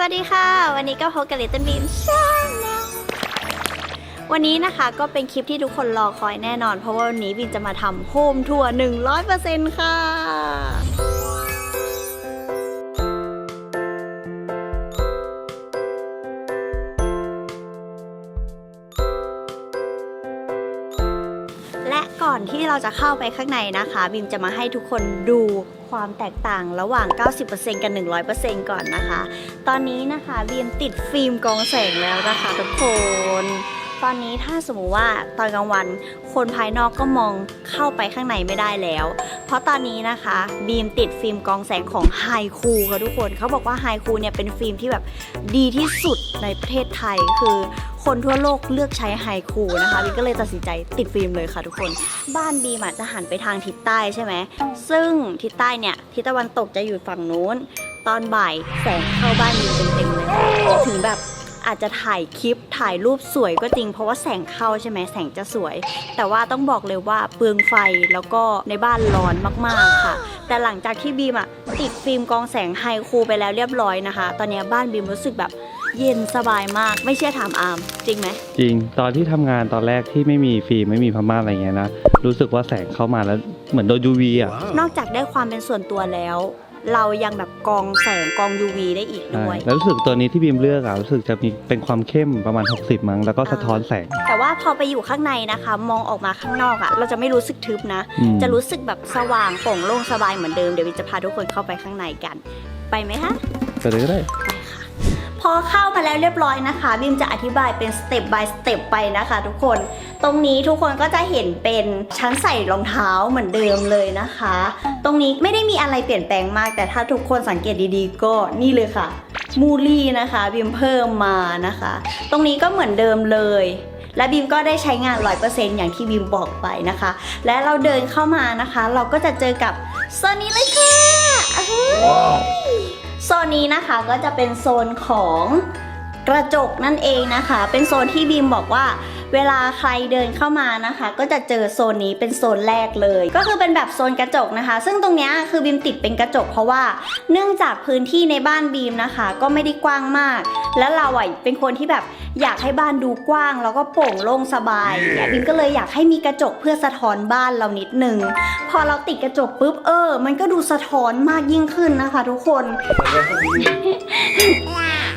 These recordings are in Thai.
สวัสดีค่ะ วันนี้ก็พบกับ Little Beam Channel วันนี้นะคะก็เป็นคลิปที่ทุกคนรอคอยแน่นอน เพราะว่าวันนี้บินจะมาทำโฮมทัวร์100%ค่ะ เราจะเข้าไปข้างในนะคะ บิมจะมาให้ทุกคนดูความแตกต่างระหว่าง 90%กับ 100%ก่อนนะคะ ตอนนี้นะคะบีมติดฟิล์มกองแสงแล้วนะคะทุกคน ตอนนี้ถ้าสมมุติว่าตอนกลางวัน คนภายนอกก็มองเข้าไปข้างในไม่ได้แล้ว เพราะตอนนี้นะคะบีมติดฟิล์มกองแสงของไฮคูค่ะทุกคน เขาบอกว่าไฮคูเนี่ยเป็นฟิล์มที่แบบดีที่สุดในประเทศไทยคือ คนทั่วโลกเลือกใช้ไฮคูนะคะบีก็เลยตัดสินใจติดฟิล์มเลยค่ะทุกคน บ้านบีมอะจะหันไปทางทิศใต้ใช่ไหม ซึ่งทิศใต้เนี่ยทิศตะวันตกจะอยู่ฝั่งนู้น ตอนบ่ายแสงเข้าบ้านบีเต็มๆเลย ถึงแบบอาจจะถ่ายคลิปถ่ายรูปสวยก็จริง เพราะว่าแสงเข้าใช่ไหมแสงจะสวย แต่ว่าต้องบอกเลยว่าเปลืองไฟแล้วก็ในบ้านร้อนมากๆค่ะ แต่หลังจากที่บีมอะติดฟิล์มกองแสงไฮคูไปแล้วเรียบร้อยนะคะ ตอนนี้บ้านบีมรู้สึกแบบ เย็นสบายมากไม่เชื่อถามอาร์มจริงไหมจริง ตอนที่ทำงานตอนแรกที่ไม่มีฟิล์มไม่มีพม่านอะไรเงี้ยนะ รู้สึกว่าแสงเข้ามาแล้วเหมือนโดน UV อะ นอกจากได้ความเป็นส่วนตัวแล้ว เรายังแบบกรองแสงกรอง UV ได้อีกใช่ด้วย แล้วรู้สึกตัวนี้ที่บีมเลือกอะรู้สึกจะมีเป็นความเข้มประมาณ 60 มั้งแล้วก็สะท้อนแสง แต่ว่าพอไปอยู่ข้างในนะคะ มองออกมาข้างนอกอะ่ะเราจะไม่รู้สึกทึบนะ อืม จะรู้สึกแบบสว่างโปร่งโล่งสบายเหมือนเดิมเดี๋ยววินจะพาทุกคนเข้าไปข้างในกัน ไปไหมคะไปเลยก็ได้พ อเข้ามาแล้วเรียบร้อยนะคะบิมจะอธิบายเป็นสเต็ป by สเต็ปไปนะคะ ทุกคน ตรงนี้ทุกคนก็จะเห็นเป็นชั้นใส่รองเท้าเหมือนเดิมเลยนะคะ ตรงนี้ไม่ได้มีอะไรเปลี่ยนแปลงมาก แต่ถ้าทุกคนสังเกตดีๆ ก็นี่เลยค่ะ มูลี่นะคะบิมเพิ่มมานะคะ ตรงนี้ก็เหมือนเดิมเลยและบีมก็ได้ใช้งาน 100%อย่างที่บีมบอกไปนะคะ และเราเดินเข้ามานะคะ เราก็จะเจอกับโซนนี้เลยค่ะ โซนนี้นะคะก็จะเป็นโซนของกระจกนั่นเองนะคะ เป็นโซนที่บีมบอกว่า เวลาใครเดินเข้ามานะคะ ก็จะเจอโซนนี้เป็นโซนแรกเลย ก็คือเป็นแบบโซนกระจกนะคะ ซึ่งตรงเนี้ยคือบีมติดเป็นกระจกเพราะว่า เนื่องจากพื้นที่ในบ้านบีมนะคะ ก็ไม่ได้กว้างมาก แล้วเราอะเป็นคนที่แบบอยากให้บ้านดูกว้าง แล้วก็โปร่งโล่งสบายเนี่ยบีมก็เลยอยากให้มีกระจกเพื่อสะท้อนบ้านเรานิดนึงพอเราติดกระจกปุ๊บเออ มันก็ดูสะท้อนมากยิ่งขึ้นนะคะ ทุกคน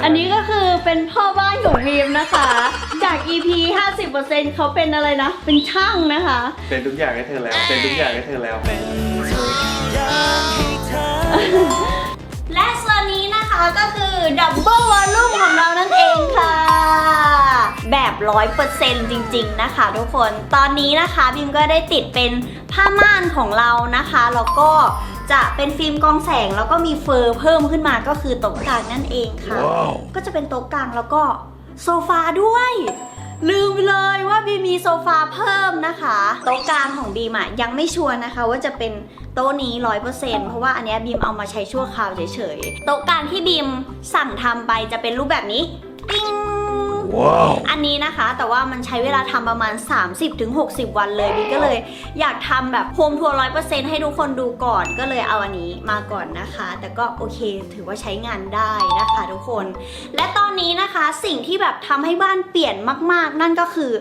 อันนี้ก็คือเป็นพ่อบ้านของบีมนะคะ จาก EP 50%เขาเป็นอะไรนะ เป็นช่างนะคะ เป็นทุกอย่างให้เธอแล้ว เป็นทุกอย่างให้เธอแล้วและส่ว นนี้นะคะก็คือดับเบิลวอลลุ่มของเรานั่นเองค่ะ แบบร้อยเปอร์เซ็นต์จริง ๆ นะคะ ทุกคนตอนนี้นะคะบิมก็ได้ติดเป็นผ้าม่านของเรานะคะแล้วก็จะเป็นฟิล์มกรองแสงแล้วก็มีเฟอร์เพิ่มขึ้นมาก็คือโต๊ะกลางนั่นเองค่ะ ก็จะเป็นโต๊ะกลางแล้วก็โซฟาด้วย ฟาเพิ่มนะคะโต๊ะกลางของบีมอะยังไม่ชัวร์นะคะว่าจะเป็นโต๊ะนี้ร้อยเปอร์เซ็นต์เพราะว่าอันเนี้ยบีมเอามาใช้ชั่วคราวเฉยๆโต๊ะกลางที่บีมสั่งทำไปจะเป็นรูปแบบนี้ติ้ง อันนี้นะคะแต่ว่ามันใช้เวลาทำประมาณ 30-60 วันเลยบีก็เลยอยากทำแบบโฮมทัวร์ร้อยเปอร์เซ็นต์ให้ทุกคนดูก่อนก็เลยเอาอันนี้มาก่อนนะคะ แต่ก็โอเคถือว่าใช้งานได้นะคะทุกคน และตอนนี้นะคะสิ่งที่แบบทำให้บ้านเปลี่ยนมาก ๆ นั่นก็คือ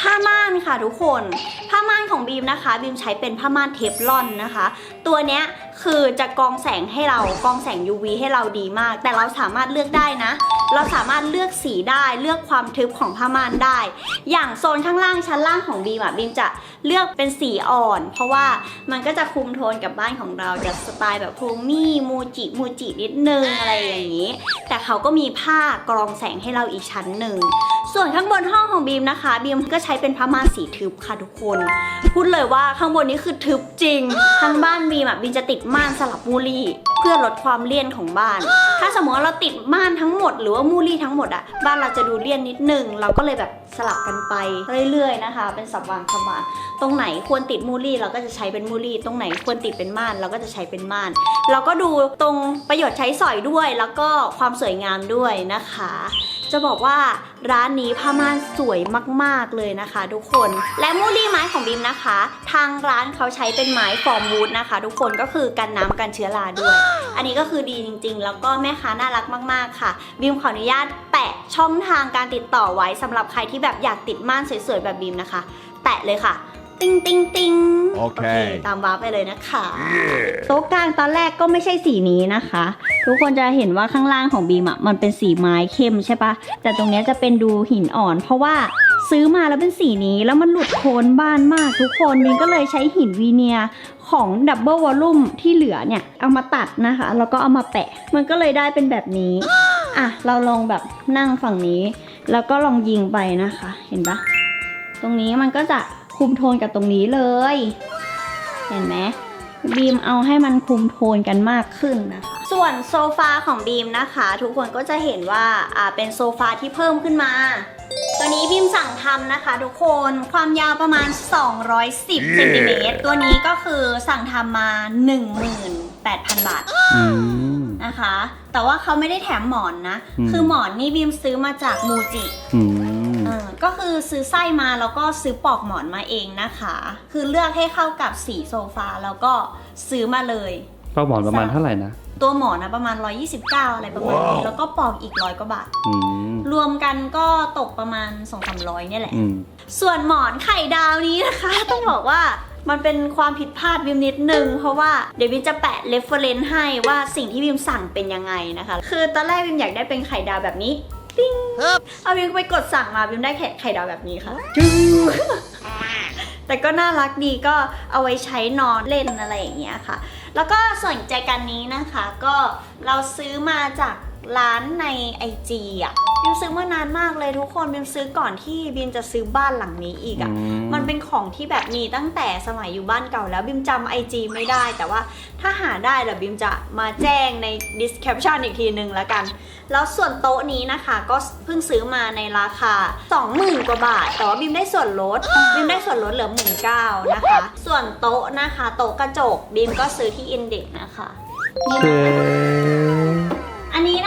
ผ้าม่านค่ะทุกคน ผ้าม่านของบีมนะคะบีมใช้เป็นผ้าม่านเทฟลอนนะคะ ตัวเนี้ยคือจะกองแสงให้เรากองแสง UV ให้เราดีมาก แต่เราสามารถเลือกได้นะ เราสามารถเลือกสีได้เลือกความทึบของผ้าม่านได้ อย่างโซนข้างล่างชั้นล่างของบีมอะบีมจะเลือกเป็นสีอ่อน เพราะว่ามันก็จะคุมโทนกับบ้านของเราจะสไตล์แบบโฮมี่มูจิมูจินิดนึงอะไรอย่างนี้ แต่เขาก็มีผ้ากรองแสงให้เราอีกชั้นหนึ่ง ส่วนข้างบนห้องของบีมนะคะบีมก็ใช้เป็นผ้าม่านสีทึบค่ะทุกคน พูดเลยว่าข้างบนนี้คือทึบจริง ทั้งบ้านบีมอะบีมจะติดม่านสลับมูลี่ เพื่อลดความเลี่ยนของบ้าน ถ้าสมมติเราติดม่านทั้งหมด หรือว่ามูลี่ทั้งหมดอะบ้านเราจะดูเลี่ยนนิดนึงเราก็เลยแบบสลับกันไปเรื่อยๆนะคะ เป็นสับวางสบานตรงไหนควรติดมูลี่เราก็จะใช้เป็นมูลี่ ตรงไหนควรติดเป็นม่านเราก็จะใช้เป็นม่าน เราก็ดูตรงประโยชน์ใช้สอยด้วย แล้วก็ความสวยงามด้วยนะคะจะบอกว่าร้านนี้ผ้าม่านสวยมากๆเลยนะคะทุกคน และมูลี่ไม้ของบีมนะคะ ทางร้านเขาใช้เป็นไม้ฟอร์มวูดนะคะ ทุกคนก็คือกันน้ำกันเชื้อราด้วย อันนี้ก็คือดีจริง ๆ แล้วก็แม่ค้าน่ารักมากๆค่ะบีมขออนุญาตแปะช่องทางการติดต่อไว้สำหรับใครที่แบบอยากติดม่านสวยๆแบบบีมนะคะ แตะเลยค่ะ ติ้งติ้งติ้งโอเค ตามวาร์ปไปเลยนะคะโต๊ะกลางตอนแรกก็ไม่ใช่สีนี้นะคะ ทุกคนจะเห็นว่าข้างล่างของบีมอะมันเป็นสีไม้เข้มใช่ปะแต่ตรงเนี้ยจะเป็นดูหินอ่อน เพราะว่าซื้อมาแล้วเป็นสีนี้แล้วมันหลุดโคนบ้านมากทุกคนบีมก็เลยใช้หินวีเนียร์ของดับเบิลวอลลุ่มที่เหลือเนี่ย เอามาตัดนะคะ แล้วก็เอามาแปะ มันก็เลยได้เป็นแบบนี้ อะ เราลองแบบนั่งฝั่งนี้ แล้วก็ลองยิงไปนะคะ เห็นปะตรงนี้มันก็จะ คุมโทนกับตรงนี้เลย เห็นไหมบีมเอาให้มันคุมโทนกันมากขึ้นนะคะ ส่วนโซฟาของบีมนะคะ ทุกคนก็จะเห็นว่าอ่าเป็นโซฟาที่เพิ่มขึ้นมาตัวนี้บีมสั่งทำนะคะ ทุกคนความยาวประมาณ 210เซนติเมตรตัวนี้ก็คือสั่งทำมา 18,000 บาทอืมนะคะ แต่ว่าเขาไม่ได้แถมหมอนนะอืมคือหมอนนี่บีมซื้อมาจากมูจิ อืมเออก็คือซื้อไส้มาแล้วก็ซื้อปลอกหมอนมาเองนะคะ คือเลือกให้เข้ากับสีโซฟาแล้วก็ซื้อมาเลยป้าหมอนประมาณเท่าไหร่นะ ตัวหมอนนะประมาณ 129 อะไรประมาณนี้ แล้วก็ปลอกอีกร้อยกว่าบาทอืมรวมกันก็ตกประมาณ 2-300เนี่ยแหละอืมส่วนหมอนไข่ดาวนี้นะคะ ต้องบอกว่ามันเป็นความผิดพลาดวิมนิดนึง เพราะว่าเดี๋ยววิมจะแปะเรฟเฟรนซ์ให้ว่าสิ่งที่วิมสั่งเป็นยังไงนะคะ คือตอนแรกวิมอยากได้เป็นไข่ดาวแบบนี้ ปิ้งเอาวิมไปกดสั่งมาวิมได้ไข่ไข่ดาวแบบนี้ค่ะจึ๊งแต่ก็น่ารักดีก็เอาไว้ใช้นอนเล่นอะไรอย่างเงี้ยค่ะ แล้วก็ส่วนแจกันนี้นะคะ ก็เราซื้อมาจาก ร้านใน IG อะบิมซื้อมานานมากเลยทุกคนบิมซื้อก่อนที่บิมจะซื้อบ้านหลังนี้อีกอะ อืม มันเป็นของที่แบบมีตั้งแต่สมัยอยู่บ้านเก่าแล้วบิมจำ IG ไม่ได้ แต่ว่าถ้าหาได้เดี๋ยวบิมจะมาแจ้งใน description อีกทีนึงแล้วกัน แล้วส่วนโต๊ะนี้นะคะก็เพิ่งซื้อมาในราคา 20,000 กว่าบาท แต่ว่าบิมได้ส่วนลด บิมได้ส่วนลดเหลือ 1 9 0 0นะคะ ส่วนโต๊ะนะคะ โต๊ะกระจกบิมก็ซื้อที่ Index นะคะนี่เจ๊อั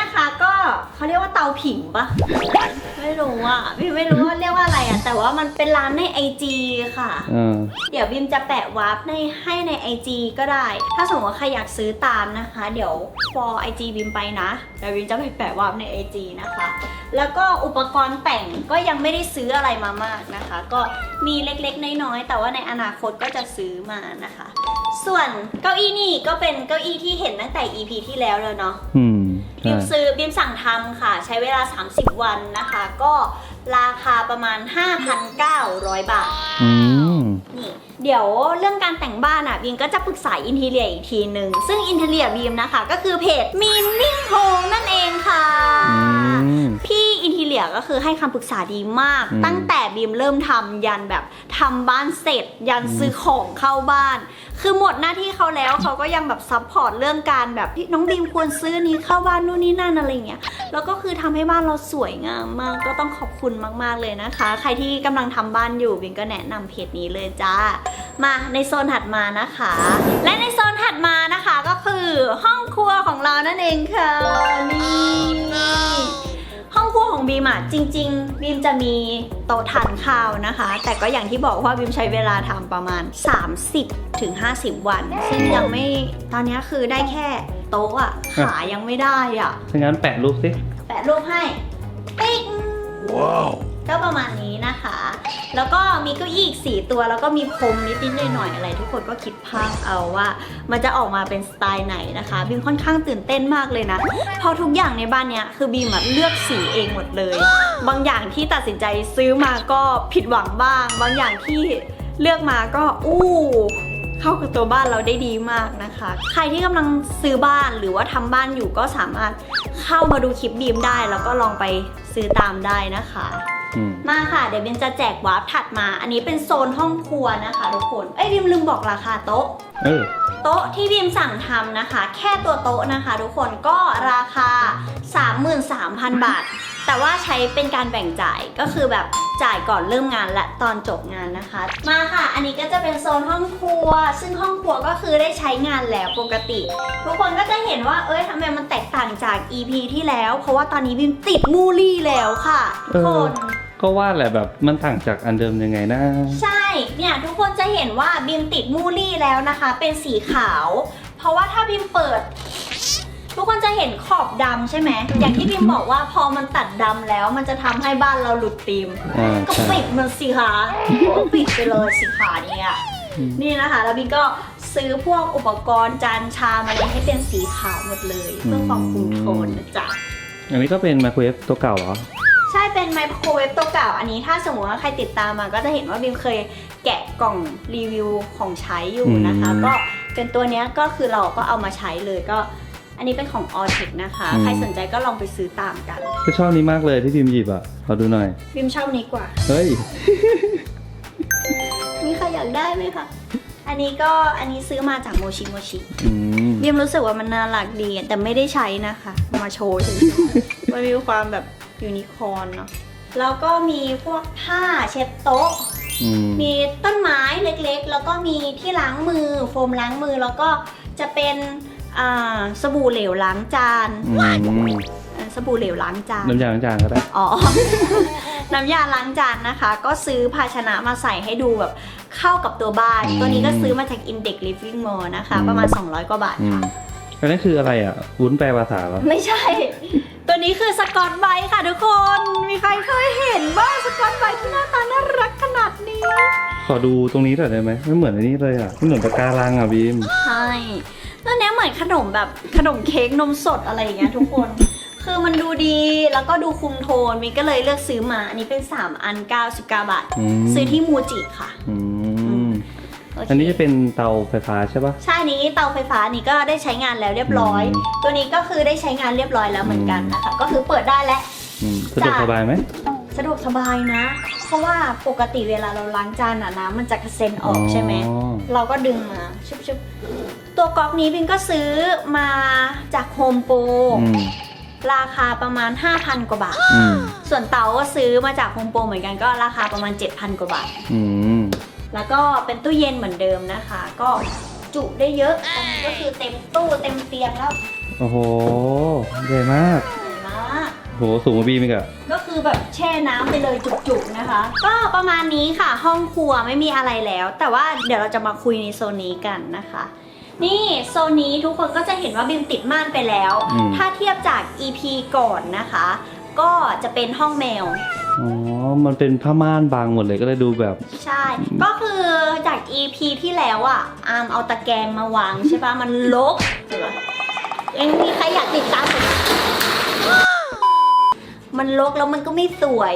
นนี้นะคะก็เขาเรียกว่าเตาผิงปะไม่รู้อะบิมไม่รู้ว่าเรียกว่าอะไรอะแต่ว่ามันเป็นร้านใน IG ค่ะ เออเดี๋ยวบิมจะแปะวาร์ปในให้ใน IG ก็ได้ ถ้าสมมติว่าใครอยากซื้อตามนะคะ เดี๋ยว for IG บิมไปนะเดี๋ยวบิมจะไปแปะวาร์ปใน IG นะคะ แล้วก็อุปกรณ์แต่งก็ยังไม่ได้ซื้ออะไรมามากนะคะ ก็มีเล็กๆน้อยๆแต่ว่าในอนาคตก็จะซื้อมานะคะ ส่วนเก้าอี้นี่ก็เป็นเก้าอี้ที่เห็นตั้งแต่ EP ที่แล้วเลยเนาะ อืม บิใช่มซื้อบิมสั่งทำค่ะ ใช้เวลา 30 วันนะคะ ก็ราคาประมาณ 5,900 บาทอืมนี่เดี๋ยวเรื่องการแต่งบ้านอะบีมก็จะปรึกษาอินทีเลียอีกทีหนึ่งซึ่งอินทีเลียบีมนะคะ ก็คือเพจมินนิ่งโฮมนั่นเองค่ะอืมพี่ อินทีเลียก็คือให้คำปรึกษาดีมาก อืมตั้งแต่บีมเริ่มทำยันแบบทำบ้านเสร็จ ยันซื้อของเข้าบ้าน คือหมดหน้าที่เขาแล้วเขาก็ยังแบบซัพพอร์ตเรื่องการแบบพี่น้องบีมควรซื้อนี้เข้าบ้านนู่นนี่นั่นอะไรอย่างเงี้ย แล้วก็คือทำให้บ้านเราสวยงามมาก ก็ต้องขอบคุณมาก ๆ เลยนะคะ ใครที่กำลังทำบ้านอยู่บินก็แนะนำเพจนี้เลยจ้า มาในโซนถัดมานะคะ และในโซนถัดมานะคะก็คือห้องครัวของเรานั่นเองค่ะนี่ ห้องครัวของบีมอะจริง ๆ บีมจะมีโต๊ะทานข้าวนะคะ แต่ก็อย่างที่บอกว่าบีมใช้เวลาทำประมาณ 30ถึง50 วัน ซึ่งยังไม่ตอนนี้คือได้แค่โต๊ะอะขายังไม่ได้อะถ้างั้นแปะรูปสิ แปะรูปให้ปิ๊งว้าว ก็ประมาณนี้นะคะ แล้วก็มีเก้าอี้อีกสี่ตัว แล้วก็มีพรมนิดๆหน่อยๆอะไร ทุกคนก็คิดภาพเอาว่า มันจะออกมาเป็นสไตล์ไหนนะคะบีมค่อนข้างตื่นเต้นมากเลยนะ เพราะทุกอย่างในบ้านเนี้ยคือบีมอะเลือกสีเองหมดเลย บางอย่างที่ตัดสินใจซื้อมาก็ผิดหวังบ้าง บางอย่างที่เลือกมาก็อู้เข้ากับตัวบ้านเราได้ดีมากนะคะ ใครที่กำลังซื้อบ้านหรือว่าทำบ้านอยู่ก็สามารถเข้ามาดูคลิปบีมได้ แล้วก็ลองไปซื้อตามได้นะคะ อืม มาค่ะ เดี๋ยวบิมจะแจกวาร์ปถัดมา อันนี้เป็นโซนห้องครัวนะคะทุกคน เอ้ยบิมลืมบอกราคาโต๊ะ เออ โต๊ะที่บิมสั่งทำนะคะ แค่ตัวโต๊ะนะคะ ทุกคนก็ราคา 33,000 บาท แต่ว่าใช้เป็นการแบ่งจ่ายก็คือแบบจ่ายก่อนเริ่มงานและตอนจบงานนะคะ มาค่ะ อันนี้ก็จะเป็นโซนห้องครัว ซึ่งห้องครัวก็คือได้ใช้งานแล้วปกติ ทุกคนก็จะเห็นว่าเอ้ยทำไมมันแตกต่างจาก EP ที่แล้ว เพราะว่าตอนนี้บิมติดมูลี่แล้วค่ะทุกคนก็ว่าแหละแบบมันต่างจากอันเดิมยังไงนะ ใช่เนี่ยทุกคนจะเห็นว่าบิมติดมูลี่แล้วนะคะ เป็นสีขาว เพราะว่าถ้าบิมเปิด ทุกคนจะเห็นขอบดำใช่ไหม อย่างที่พิมบอกว่าพอมันตัดดำแล้วมันจะทำให้บ้านเราหลุดธีม อ่าก็ใช่ ปิดมันสิคะก็ปิดไปเลยสิคะเนี่ยอืมนี่นะคะ แล้วบินก็ซื้อพวกอุปกรณ์จานชามอะไรให้เป็นสีขาวหมดเลย เพื่อความคุมโทนนะจ๊ะ อันนี้ก็เป็นไมโครเวฟตัวเก่าเหรอ ใช่เป็นไมโครเวฟตัวเก่าอันนี้ถ้าสมมติว่าใครติดตามมาก็จะเห็นว่าบิมเคยแกะกล่องรีวิวของใช้อยู่นะคะ อืม ก็เป็นตัวเนี้ยก็คือเราก็เอามาใช้เลยก็ อันนี้เป็นของ a l t e c นะคะ อืม ใครสนใจก็ลองไปซื้อตามกัน ก็ชอบนี้มากเลยที่พิมพ์หยิบอะขอดูหน่อยบิมชอบนี้กว่า เฮ้ย มีใครอยากได้ไหมคะ อันนี้ก็อันนี้ซื้อมาจากโมชิโมชิอืมบิมรู้สึกว่ามันน่ารักดีแต่ไม่ได้ใช้นะคะเอามาโชว์เฉยๆ มันมีความแบบยูนิคอร์นเนาะ แล้วก็มีพวกผ้าเช็ดโต๊ะ อืมมีต้นไม้เล็กๆ แล้วก็มีที่ล้างมือ โฟมล้างมือ แล้วก็จะเป็น อ่าสบู่เหลวล้างจานอืมเอ่อสบู่เหลวล้างจาน น้ำยาล้างจานก็ได้ อ๋อ น้ำยาล้างจานนะคะ ก็ซื้อภาชนะมาใส่ให้ดูแบบเข้ากับตัวบ้าน อืมตัวนี้ก็ซื้อมาจาก Index Living Mall นะคะ อืม ประมาณ 200 กว่าบาท อืมค่ะอันนั้นคืออะไรอะวุ้นแปลภาษาเหรอไม่ใช่ ตัวนี้คือสกอตไบรท์ค่ะทุกคน มีใครเคยเห็นบ้างสกอตไบรท์ที่หน้าตาน่ารักขนาดนี้ ขอดูตรงนี้หน่อยได้ไหมไม่เหมือนอันนี้เลยอะไม่เหมือนปากการังอะบีม ใช่ตัวเนี้ยเห มือนขนมแบบขนมเค้กนมสดอะไรอย่างเงี้ยทุกคน คือมันดูดีแล้วก็ดูคุมโทนมินก็เลยเลือกซื้อมาอันนี้เป็น 3 อัน 99 บาท อืม ซื้อที่มูจิค่ะอืมโเค อันนี้จะเป็นเตาไฟฟ้าใช่ปะ ใช่อันนี้เตาไฟฟ้านี่ก็ได้ใช้งานแล้วเรียบร้อย อืมตัวนี้ก็คือได้ใช้งานเรียบร้อยแล้วเหมือนกันนะคะ ก็คือเปิดได้แล้ว อืมสะดวกจ้ะสบายไหม สะดวกสบายนะ เพราะว่าปกติเวลาเราล้างจานอะน้ำมันจะกระเซ็นออกใช่ไหม อ๋อ เราก็ดึงมาชุบชุบตัวก๊อกนี้พิงก็ซื้อมาจากโฮมโปรอืมราคาประมาณ 5,000 กว่าบาท อืมส่วนเตาก็ซื้อมาจากโฮมโปรเหมือนกันก็ราคาประมาณ 7,000 กว่าบาท อืมแล้วก็เป็นตู้เย็นเหมือนเดิมนะคะ ก็จุได้เยอะตอนนี้ก็คือเต็มตู้เต็มเตียงแล้วโอ้โหใหญ่มาก สวยมาก โหสูงกว่าบีมอีกอะก็คือแบบแช่น้ำไปเลยจุกๆนะคะ ก็ประมาณนี้ค่ะห้องครัวไม่มีอะไรแล้ว แต่ว่าเดี๋ยวเราจะมาคุยในโซนนี้กันนะคะ นี่โซนนี้ทุกคนก็จะเห็นว่าบิมติดม่านไปแล้ว อืมถ้าเทียบจาก EP ก่อนนะคะ ก็จะเป็นห้องแมว อ๋อ มันเป็นผ้าม่านบางหมดเลยก็เลยดูแบบ ใช่ ก็คือจาก EP ที่แล้วอะอามเอาตะแกรงมาวางใช่ปะมันลกเห็นปะเอ็งมีใครอยากติดตามไห มมันลกแล้วมันก็ไม่สวย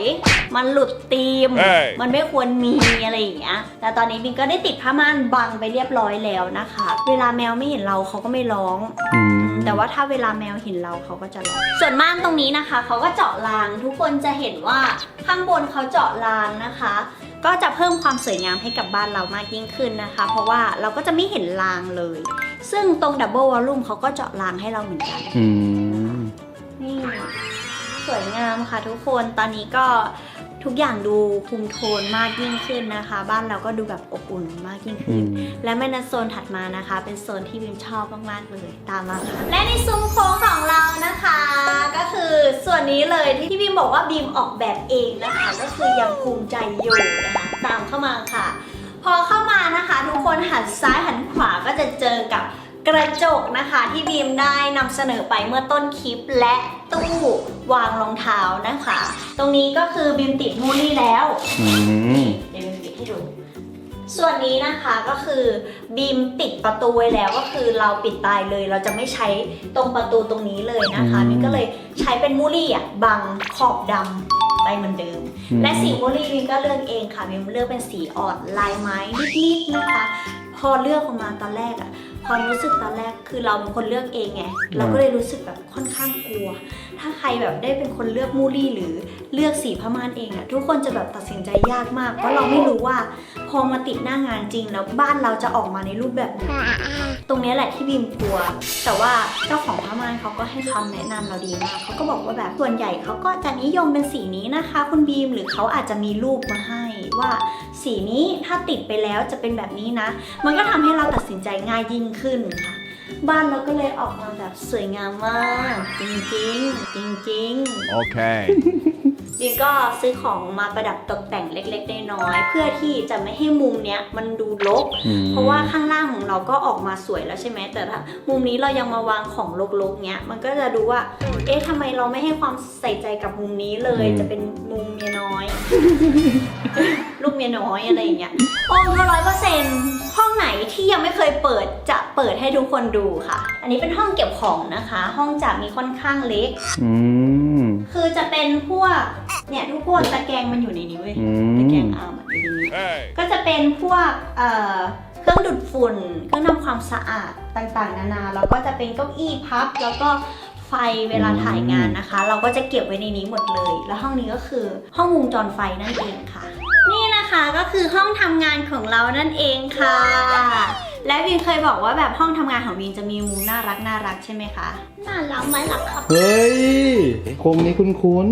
มันหลุดธีม เอ้ย มันไม่ควรมีอะไรอย่างเงี้ย แต่ตอนนี้บินก็ได้ติดผ้าม่านบังไปเรียบร้อยแล้วนะคะ เวลาแมวไม่เห็นเราเขาก็ไม่ร้อง อืม แต่ว่าถ้าเวลาแมวเห็นเราเขาก็จะร้อง ส่วนม่านตรงนี้นะคะเขาก็เจาะราง ทุกคนจะเห็นว่าข้างบนเขาเจาะรางนะคะ ก็จะเพิ่มความสวยงามให้กับบ้านเรามากยิ่งขึ้นนะคะ เพราะว่าเราก็จะไม่เห็นรางเลย ซึ่งตรงดับเบิลวอลลุ่มเขาก็เจาะรางให้เราเหมือนกัน อืม นี่ สวยงามค่ะทุกคนตอนนี้ก็ทุกอย่างดูคุมโทนมากยิ่งขึ้นนะคะ บ้านเราก็ดูแบบอบอุ่นมากยิ่งอืขึ้นมและแม่ในโซนถัดมานะคะ เป็นโซนที่บิมชอบมากๆเลยตามมาค่ะและในซุ้มโค้งของเรานะคะ ก็คือส่วนนี้เลยที่ที่บิมบอกว่าบิมออกแบบเองนะคะ ก็คือยังภูมิใจอยู่นะคะตามเข้ามาค่ะ พอเข้ามานะคะ ทุกคนหันซ้ายหันขวาก็จะเจอกับ กระจกนะคะที่บีมได้นำเสนอไปเมื่อต้นคลิปและตู้วางรองเท้านะคะ ตรงนี้ก็คือบีมติดมูลี่แล้ว อืม เดี๋ยวบีมปิดให้ดู ส่วนนี้นะคะก็คือบีมติดประตูไว้แล้วก็คือเราปิดตายเลย เราจะไม่ใช้ตรงประตูตรงนี้เลยนะคะอืม บีมก็เลยใช้เป็นมูลี่อะบังขอบดำไปเหมือนเดิมอืมและสีมูลี่บิมก็เลือกเองค่ะบิมเลือกเป็นสีอ่อนลายไม้นิดๆนะคะ พอเลือกออกมาตอนแรกอะ ความรู้สึกตอนแรกคือเราเป็นคนเลือกเองไงเราก็เลยรู้สึกแบบค่อนข้างกลัว ถ้าใครแบบได้เป็นคนเลือกมูลี่หรือเลือกสีผ้าม่านเองอะทุกคนจะแบบตัดสินใจยากมาก เพราะเราไม่รู้ว่าพอมาติดหน้างานจริงแล้วบ้านเราจะออกมาในรูปแบบไหนตรงเนี้ยแหละที่บีมกลัว แต่ว่าเจ้าของผ้าม่านเขาก็ให้คำแนะนำเราดีมากเขาก็บอกว่าแบบส่วนใหญ่เขาก็จะนิยมเป็นสีนี้นะคะ คุณบีมหรือเขาอาจจะมีรูปมาให้ว่า สีนี้ถ้าติดไปแล้วจะเป็นแบบนี้นะ มันก็ทำให้เราตัดสินใจง่ายยิ่งขึ้นค่ะ บ้านเราก็เลยออกมาแบบสวยงามมาก จริงๆ จริงๆ โอเค บิมก็ซื้อของมาประดับตกแต่งเล็กๆน้อยๆเพื่อที่จะไม่ให้มุมเนี้ยมันดูรกอืมเพราะว่าข้างล่างของเราก็ออกมาสวยแล้วใช่ไหมแต่ถ้ามุมนี้เรายังมาวางของรกๆเนี้ยมันก็จะดูว่า เอ๊ะทำไมเราไม่ให้ความใส่ใจกับมุมนี้เลย จะเป็นมุมเมียน้อย ลูกเมียน้อยอะไรอย่างเงี้ยห้องร้อยเปอร์เซ็นต์ห้องไหนที่ยังไม่เคยเปิดจะเปิดให้ทุกคนดูค่ะ อันนี้เป็นห้องเก็บของนะคะ ห้องจะมีค่อนข้างเล็กอืมคือจะเป็นพวก เนี่ยทุกคนตะแกรงมันอยู่ในนี้เว้ย อืตะแกรมงอาร์มอะอยู่ในนี้ก็จะเป็นพวกเอ่อเครื่องดูดฝุ่น เครื่องทำความสะอาดต่างๆ นานา แล้วก็จะเป็นเก้าอี้พับ แล้วก็ไฟเวลาถ่ายงานนะคะ เราก็จะเก็บไว้ในนี้หมดเลย แล้วห้องนี้ก็คือห้องวงจรไฟนั่นเองค่ะ นี่นะคะก็คือห้องทำงานของเรานั่นเองค่ะ และวินเคยบอกว่าแบบห้องทำงานของวินจะมีมุมน่ารักน่ารักใช่ไหมคะ น่ารักไหมล่ะครับ เฮ้ยโครงนี้คุ้น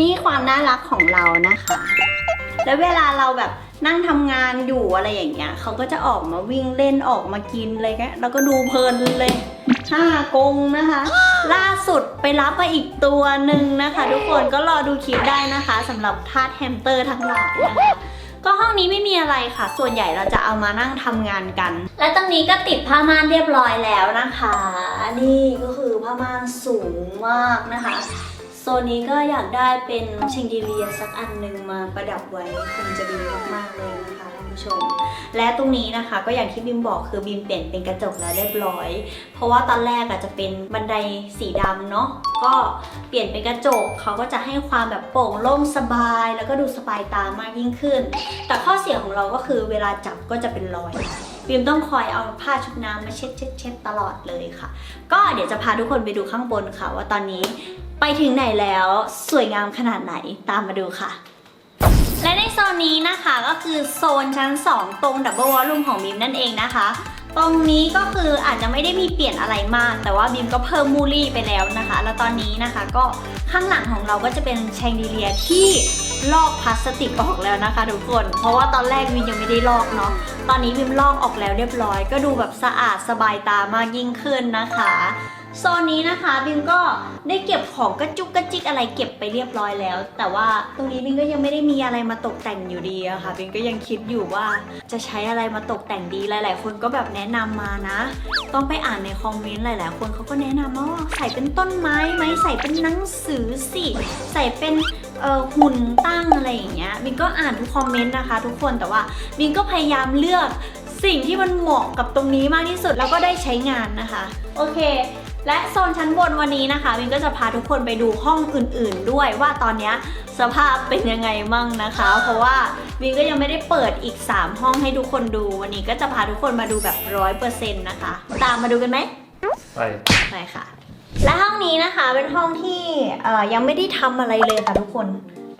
นี่ความน่ารักของเรานะคะ แล้วเวลาเราแบบนั่งทำงานอยู่อะไรอย่างเงี้ยเขาก็จะออกมาวิ่งเล่นออกมากินอะไรเงี้ยแล้วก็ดูเพลินเลยห้ากงนะคะ ล่าสุดไปรับมาอีกตัวหนึ่งนะคะ ทุกคนก็รอดูคลิปได้นะคะสำหรับทาสแฮมสเตอร์ทั้งหลายนะคะก็ห้องนี้ไม่มีอะไรค่ะ ส่วนใหญ่เราจะเอามานั่งทำงานกัน และตรงนี้ก็ติดผ้าม่านเรียบร้อยแล้วนะคะ นี่ก็คือผ้าม่านสูงมากนะคะ โซนนี้ก็อยากได้เป็นเชงดีเลียสักอันหนึ่งมาประดับไว้คงจะดีมากๆเลยนะคะท่านผู้ชม และตรงนี้นะคะก็อย่างที่บิมบอกคือบิมเปลี่ยนเป็นกระจกแล้วเรียบร้อย เพราะว่าตอนแรกอาจจะเป็นบันไดสีดำเนาะก็เปลี่ยนเป็นกระจกเขาก็จะให้ความแบบโปร่งโล่งสบาย แล้วก็ดูสบายตามากยิ่งขึ้น แต่ข้อเสียของเราก็คือเวลาจับก็จะเป็นรอย บิมต้องคอยเอาผ้าชุบน้ำมาเช็ดเช็ดเช็ดตลอดเลยค่ะ ก็เดี๋ยวจะพาทุกคนไปดูข้างบนค่ะ ว่าตอนนี้ไปถึงไหนแล้วสวยงามขนาดไหนตามมาดูค่ะและในโซนนี้นะคะก็คือโซนชั้น 2 ตรงดับเบิลวอลลุ่มของบิมนั่นเองนะคะ ตรงนี้ก็คืออาจจะไม่ได้มีเปลี่ยนอะไรมาก แต่ว่าบิมก็เพิ่มมูลี่ไปแล้วนะคะ แล้วตอนนี้นะคะก็ข้างหลังของเราก็จะเป็นแชงดีเลียที่ลอกพลาสติกออกแล้วนะคะทุกคน เพราะว่าตอนแรกวินยังไม่ได้ลอกเนาะ ตอนนี้วิมลอกออกแล้วเรียบร้อย ก็ดูแบบสะอาดสบายตามากยิ่งขึ้นนะคะ โซนนี้นะคะบิมก็ได้เก็บของกระจุกกระจิกอะไรเก็บไปเรียบร้อยแล้ว แต่ว่าตรงนี้บิมก็ยังไม่ได้มีอะไรมาตกแต่งอยู่ดีอะค่ะบิมก็ยังคิดอยู่ว่าจะใช้อะไรมาตกแต่งดีหลาย ๆ คนก็แบบแนะนำมานะ ต้องไปอ่านในคอมเมนต์หลาย ๆ คนเขาก็แนะนำมาว่าใส่เป็นต้นไม้ไหมใส่เป็นหนังสือสิใส่เป็นหุ่นตั้งอะไรอย่างเงี้ยบิมก็อ่านทุกคอมเมนต์นะคะ ทุกคนแต่ว่าบิมก็พยายามเลือกสิ่งที่มันเหมาะกับตรงนี้มากที่สุดแล้วก็ได้ใช้งานนะคะ โอเค และโซนชั้นบนวันนี้นะคะวินก็จะพาทุกคนไปดูห้องอื่นๆ ด้วยว่าตอนเนี้ยสภาพเป็นยังไงมั่งนะคะ เพราะว่าวินก็ยังไม่ได้เปิดอีก 3 ห้องให้ทุกคนดูวันนี้ก็จะพาทุกคนมาดูแบบร้อยเปอร์เซ็นต์นะคะ ตามมาดูกันไหมไปไปค่ะ และห้องนี้นะคะเป็นห้องที่เอ่อยังไม่ได้ทำอะไรเลยค่ะทุกคน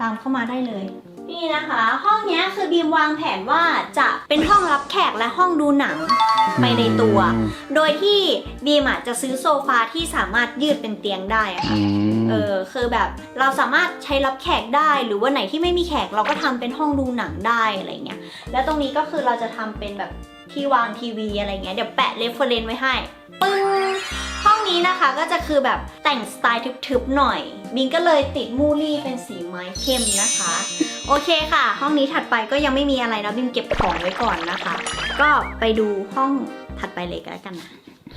ตามเข้ามาได้เลย นี่นะคะ ห้องเนี้ยคือบีมวางแผนว่าจะเป็นห้องรับแขกและห้องดูหนังๆไปในตัว อืม โดยที่บีมอะจะซื้อโซฟาที่สามารถยืดเป็นเตียงได้อะค่ะ อืม เออคือแบบเราสามารถใช้รับแขกได้หรือว่าไหนที่ไม่มีแขกเราก็ทำเป็นห้องดูหนังได้อะไรเงี้ยแล้วตรงนี้ก็คือเราจะทำเป็นแบบที่วางทีวีอะไรเงี้ยเดี๋ยวแปะเรฟเฟรนไว้ให้ปึ้งห้องนี้นะคะก็จะคือแบบแต่งสไตล์ทึบๆหน่อย บิงก็เลยติดมูลี่เป็นสีไม้เข้มนะคะ โอเคค่ะ ห้องนี้ถัดไปก็ยังไม่มีอะไรนะบิมเก็บของไว้ก่อนนะคะ ก็ไปดูห้องถัดไปเลยก็แล้วกันนะ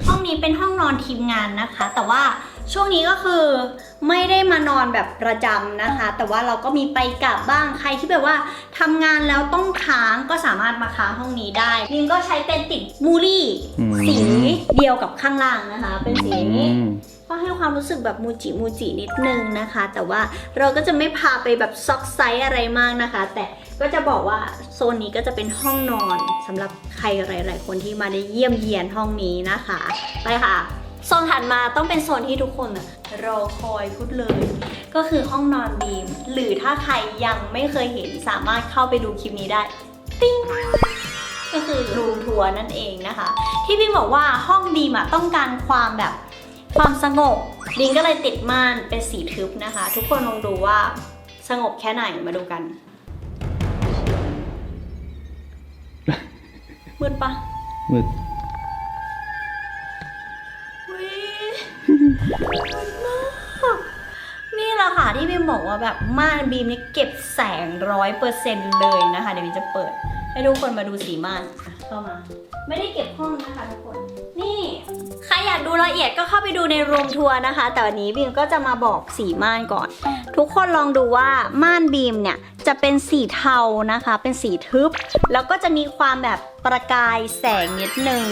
ห้องนี้เป็นห้องนอนทีมงานนะคะ แต่ว่าช่วงนี้ก็คือไม่ได้มานอนแบบประจำนะคะ แต่ว่าเราก็มีไปกลับบ้างใครที่แบบว่าทำงานแล้วต้องค้างก็สามารถมาค้างห้องนี้ได้บิมก็ใช้เป็นติดมูลี่อืมสีเดียวกับข้างล่างนะคะ เป็นสีอย่างนี้อืม ก็ให้ความรู้สึกแบบมูจิมูจินิดนึงนะคะ แต่ว่าเราก็จะไม่พาไปแบบซอกไซส์อะไรมากนะคะ แต่ก็จะบอกว่าโซนนี้ก็จะเป็นห้องนอนสำหรับใครหลาย ๆ คนที่มาได้เยี่ยมเยียนห้องนี้นะคะ ไปค่ะ โซนถัดมาต้องเป็นโซนที่ทุกคนรอคอยพูดเลย ก็คือห้องนอนบีม หรือถ้าใครยังไม่เคยเห็นสามารถเข้าไปดูคลิปนี้ได้ปิ้งก็คือรูมทัวร์นั่นเองนะคะ ที่บีมบอกว่าห้องบีมอะต้องการความแบบ ความสงบบิงก็เลยติดม่านเป็นสีทึบนะคะ ทุกคนลองดูว่าสงบแค่ไหนมาดูกันมืดปะมืดอุ๊ยมืดมากนี่แหละค่ะที่บีมบอกว่าแบบม่านบีมนี่เก็บแสงร้อยเปอร์เซ็นต์เลยนะคะ เดี๋ยวบีมจะเปิด ให้ทุกคนมาดูสีม่านอะ เข้ามา ไม่ได้เก็บห้องนะคะทุกคน นี่ใครอยากดูละเอียดก็เข้าไปดูในรวมทัวร์นะคะ แต่วันนี้บีมก็จะมาบอกสีม่านก่อน ทุกคนลองดูว่าม่านบีมเนี่ยจะเป็นสีเทานะคะ เป็นสีทึบ แล้วก็จะมีความแบบประกายแสงนิดนึง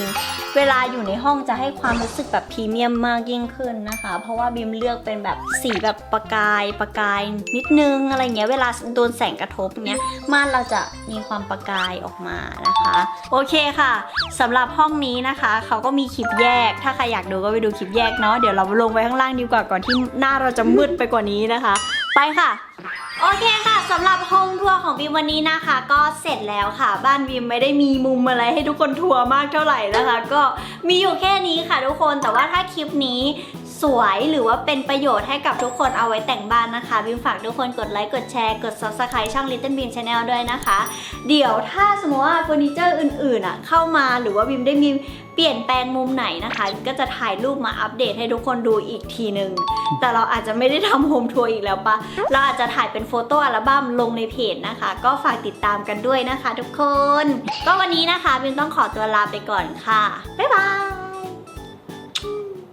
เวลาอยู่ในห้องจะให้ความรู้สึกแบบพรีเมียมมากยิ่งขึ้นนะคะ เพราะว่าบีมเลือกเป็นแบบสีแบบประกายประกายนิดนึงอะไรเงี้ย เวลาโดนแสงกระทบเนี้ยม่านเราจะมีความประกายออกมานะคะ โอเคค่ะสำหรับห้องนี้นะคะเขาก็มีคลิปแยก ถ้าใครอยากดูก็ไปดูคลิปแยกเนาะเดี๋ยวเราลงไปข้างล่างดีกว่าก่อนที่หน้าเราจะมืดไปกว่านี้นะคะ ไปค่ะโอเคค่ะสำหรับโฮมทัวร์ของบีมวันนี้นะคะ ก็เสร็จแล้วค่ะ บ้านบีมไม่ได้มีมุมอะไรให้ทุกคนทัวร์มากเท่าไหร่นะคะ ก็มีอยู่แค่นี้ค่ะทุกคนแต่ว่าถ้าคลิปนี้ สวยหรือว่าเป็นประโยชน์ให้กับทุกคนเอาไว้แต่งบ้านนะคะบีมฝากทุกคนกดไลค์ กดแชร์ กด subscribe ช่อง Little Beam Channel ด้วยนะคะ เดี๋ยวถ้าสมมติว่าเฟอร์นิเจอร์อื่นๆอะเข้ามาหรือว่าบีมได้มีเปลี่ยนแปลงมุมไหนนะคะ ก็จะถ่ายรูปมาอัปเดตให้ทุกคนดูอีกทีหนึ่งแต่เราอาจจะไม่ได้ทำโฮมทัวร์อีกแล้วปะเราอาจจะถ่ายเป็นโฟโต้อัลบั้มลงในเพจนะคะ ก็ฝากติดตามกันด้วยนะคะ ทุกคน ก็วันนี้นะคะบิมต้องขอตัวลาไปก่อนค่ะบ๊ายบาย